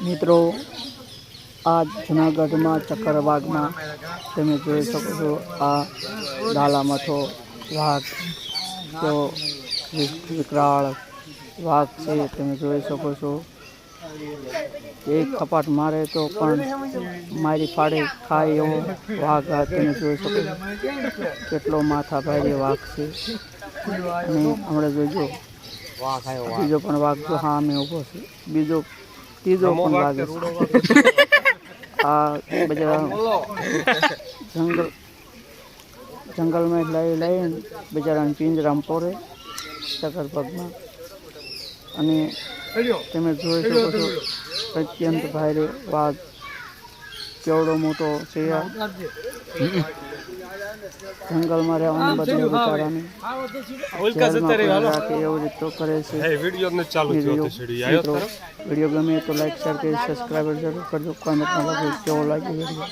મિત્રો આ જૂનાગઢમાં ચક્કરબાગમાં તમે જોઈ શકો છો આ ડાલામથો વાઘ વિ- વિકરાળ વાઘ છે, તમે જોઈ શકો છો. એક કપાટ મારે તો પણ મારી ફાડે ખાય એવો વાઘ તમે જોઈ શકો છો. કેટલો માથા ભારે વાઘ છે. અને હમણાં જોજો. બીજો પણ વાઘ જો હા અમે ઊભો છે. બીજો ત્રીજો પણ લાગે આ બધા જંગલ જંગલમાં લઈ લઈને બિચારાને પિંજરામાં પોરે ચક્કર પગમાં. અને તમે જોઈ શકો છો અત્યંત ભારે વાઘ કેવડો મોટો છે આ જંગલમાં રહેવાનું બધું બિચારાને રાખે એવી રીતે કરે છે. વીડિયો ગમે તો લાઈક શેર કરી સબસ્ક્રાઈબ જરૂર કરજો કોમેન્ટમાં લખો કેવો લાગ્યો વીડિયો?